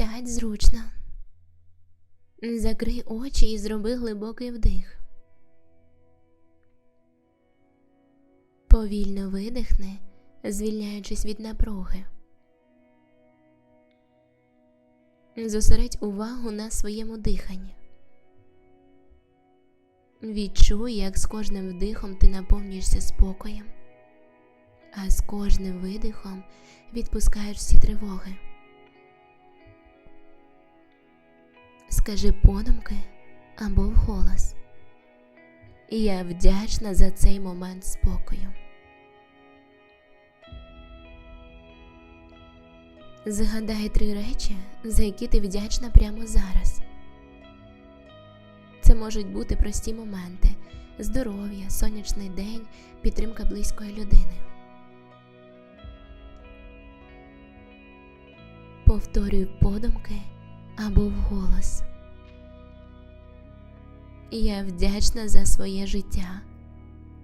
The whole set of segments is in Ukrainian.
Сядь зручно. Закрий очі і зроби глибокий вдих. Повільно видихни, звільняючись від напруги. Зосередь увагу на своєму диханні. Відчуй, як з кожним вдихом ти наповнюєшся спокоєм, а з кожним видихом відпускаєш всі тривоги. Скажи подумки або вголос. Я вдячна за цей момент спокою. Згадай три речі, за які ти вдячна прямо зараз. Це можуть бути прості моменти: здоров'я, сонячний день, підтримка близької людини. Повторюй подумки або вголос. Я вдячна за своє життя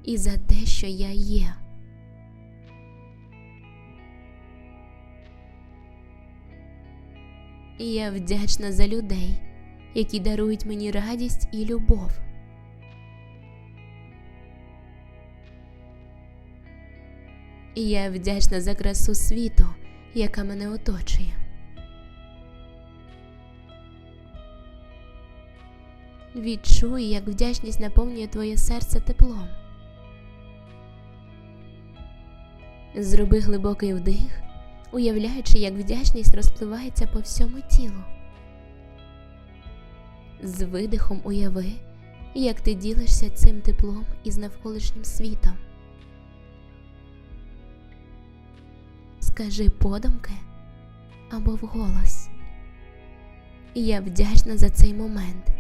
і за те, що я є. Я вдячна за людей, які дарують мені радість і любов. Я вдячна за красу світу, яка мене оточує. Відчуй, як вдячність наповнює твоє серце теплом. Зроби глибокий вдих, уявляючи, як вдячність розпливається по всьому тілу. З видихом уяви, як ти ділишся цим теплом із навколишнім світом. Скажи подумки або вголос. Я вдячна за цей момент.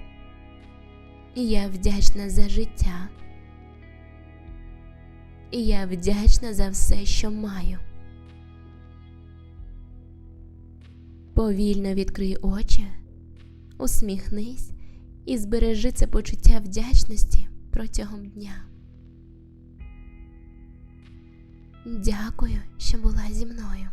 Я вдячна за життя. І Я вдячна за все, що маю. Повільно відкрий очі, усміхнись і збережи це почуття вдячності протягом дня. Дякую, що була зі мною.